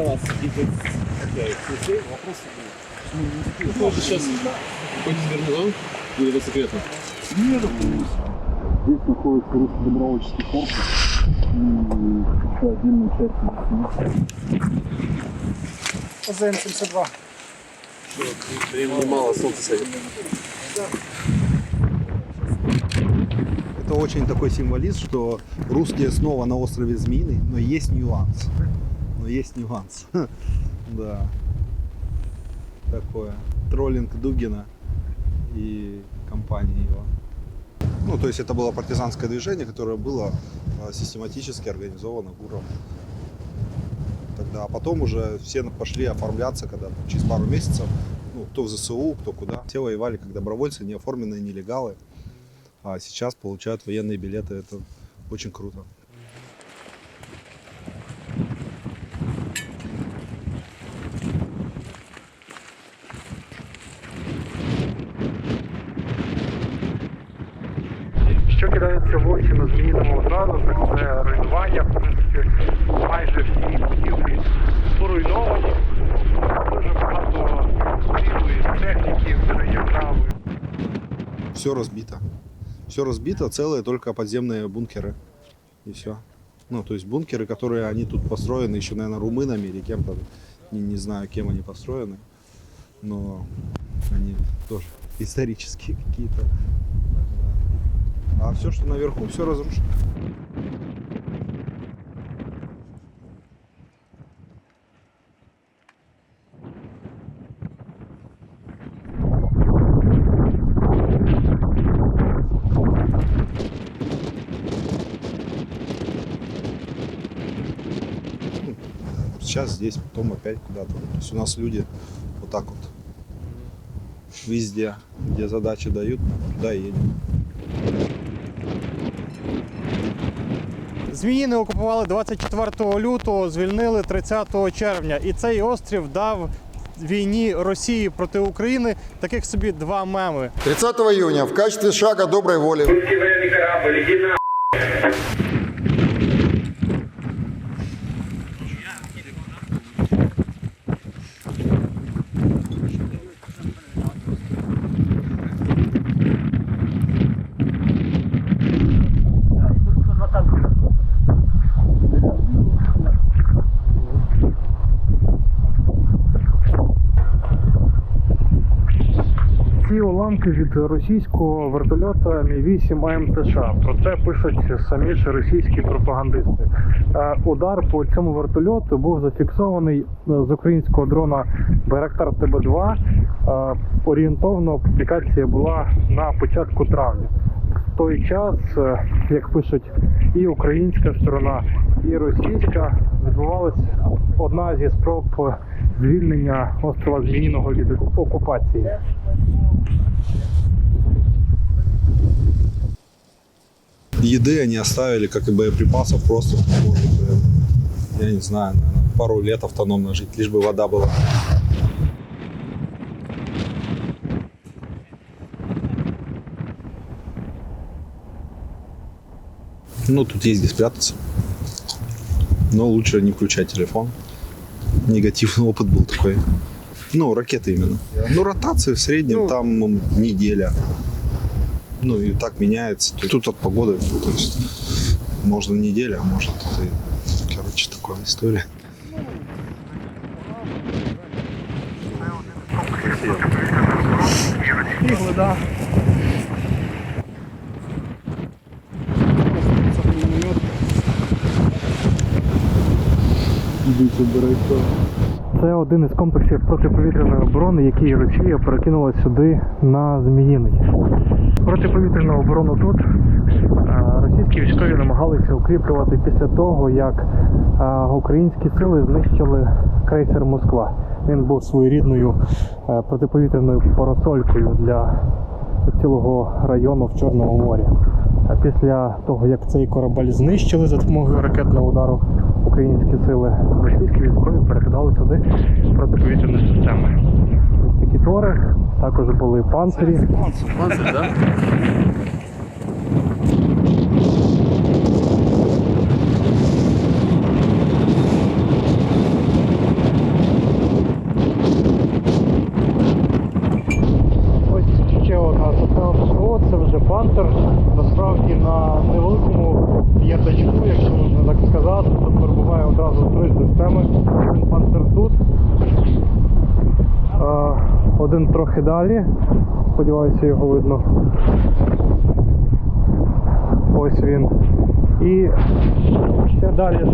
tell us if it's okay. Слушай, вопрос Ну, вот сейчас хоть свернула, или это секретно? Здесь находится русский добровольческий корпус. И это отдельная часть ЗН-72. Мало солнца садит. Это очень такой символизм, что русские снова на острове Змеиный, но есть нюанс. Есть нюанс. Да. Такое. Троллинг Дугина и компании его. Ну, то есть это было партизанское движение, которое было а, систематически организовано ГУРом. Тогда, а потом уже все пошли оформляться, когда через пару месяцев, ну, кто в ЗСУ, кто куда. Все воевали как добровольцы, не оформленные нелегалы а сейчас получают военные билеты. Это очень круто. кидається в очі на зміїному одразу, так це руйнування. В принципі, майже всі будівлі поруйновані. Дуже багато цілої техніки вже є правою. Все разбито. Все разбито, целые только подземные бункеры. И все. Ну, то есть бункеры, которые они тут построены еще, наверное, румынами или кем-то. Не, не знаю, кем они построены. Но они тоже исторические какие-то. А все, что наверху, все разрушено. Сейчас здесь, потом опять куда-то. То есть у нас люди вот так вот везде, где задачи дают, туда едем. Зміїни окупували 24 лютого, звільнили 30 червня. І цей острів дав війні Росії проти України таких собі два меми. 30 июня в качестве шага доброй воли уламки від російського вертольота Мі-8 АМТШ. Про це пишуть самі ж російські пропагандисти. Е, Удар по цьому вертольоту був зафіксований е, з українського дрона Байрактар ТБ-2. Е, Орієнтовно публікація була на початку травня. В той час, як пишуть і українська сторона, і російська, відбувалась одна зі спроб звільнення острова Зміїного від окупації. Еды они оставили, как и боеприпасов, просто, я не знаю, наверное, пару лет автономно жить, лишь бы вода была. Ну, тут есть где спрятаться. Но лучше не включать телефон. Негативный опыт был такой. Ну, ракеты именно. Ну, ротации в среднем там м, неделя. Ну, и так меняется. Тут от погоды, то есть можно неделя, а может и, короче, такая история. Ігли, да. Це один із комплексів протиповітряної оборони, який Росія перекинула сюди на Зміїний. Протиповітряну оборону тут е, російські військові намагалися укріплювати після того, як е, українські сили знищили крейсер Москва. Він був своєрідною е, протиповітряною парасолькою для цілого району в Чорному морі. А після того, як цей корабель знищили за допомогою ракетного удару українські сили, російські військові перекидали сюди протиповітряні системи. Ось такі тори, також були панцирі. Панцирь, да? можна так сказати. Тут перебуває одразу три системи. Один панцер тут, а, один трохи далі. Сподіваюся, його видно. Ось він. І ще далі.